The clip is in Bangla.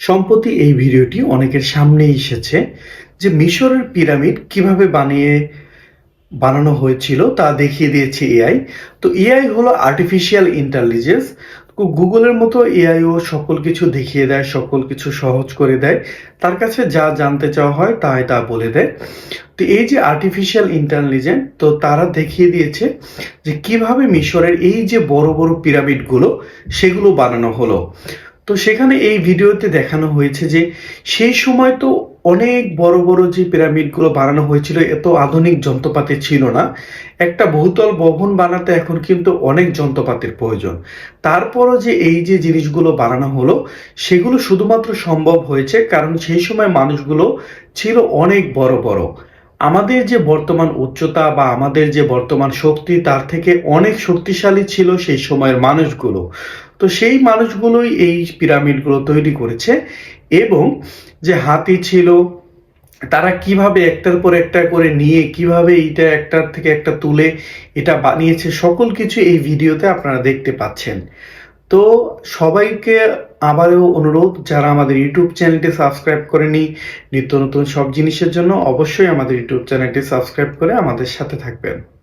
সম্প্রতি এই ভিডিওটি অনেকের সামনে এসেছে যে মিশরের পিরামিড কীভাবে বানিয়ে বানানো হয়েছিল তা দেখিয়ে দিয়েছে এআই। তো এআই হলো আর্টিফিশিয়াল ইন্টেলিজেন্স গুগলের মতো এআইও সকল কিছু দেখিয়ে দেয়, সকল কিছু সহজ করে দেয়। তার কাছে যা জানতে চাওয়া হয় তাই তা বলে দেয়। তো এই যে আর্টিফিশিয়াল ইন্টেলিজেন্স তো তারা দেখিয়ে দিয়েছে যে কীভাবে মিশরের এই যে বড় বড় পিরামিডগুলো, সেগুলো বানানো হলো। তো সেখানে এই ভিডিওতে দেখানো হয়েছে যে সেই সময় তো অনেক বড় বড় যে পিরামিডগুলো বানানো হয়েছিল, এত আধুনিক যন্ত্রপাতি ছিল না। একটা বহুতল ভবন বানাতে এখন কিন্তু অনেক যন্ত্রপাতির প্রয়োজন। তারপরও যে এই যে জিনিসগুলো বানানো হলো, সেগুলো শুধুমাত্র সম্ভব হয়েছে কারণ সেই সময় মানুষগুলো ছিল অনেক বড় বড়। আমাদের যে বর্তমান উচ্চতা বা আমাদের যে বর্তমান শক্তি, তার থেকে অনেক শক্তিশালী ছিল সেই সময়ের মানুষগুলো। তো সেই মানুষগুলোই এই পিরামিডগুলো তৈরি করেছে এবং যে হাতি ছিল, তারা কীভাবে একটার পর একটা করে নিয়ে, কীভাবে এইটা একটার থেকে একটা তুলে এটা বানিয়েছে, সকল কিছু এই ভিডিওতে আপনারা দেখতে পাচ্ছেন। তো সবাইকে আবারও অনুরোধ, যারা আমাদের ইউটিউব চ্যানেলটি সাবস্ক্রাইব করেনি, নিত্য নতুন সব জিনিসের জন্য অবশ্যই আমাদের ইউটিউব চ্যানেলটি সাবস্ক্রাইব করে আমাদের সাথে থাকবেন।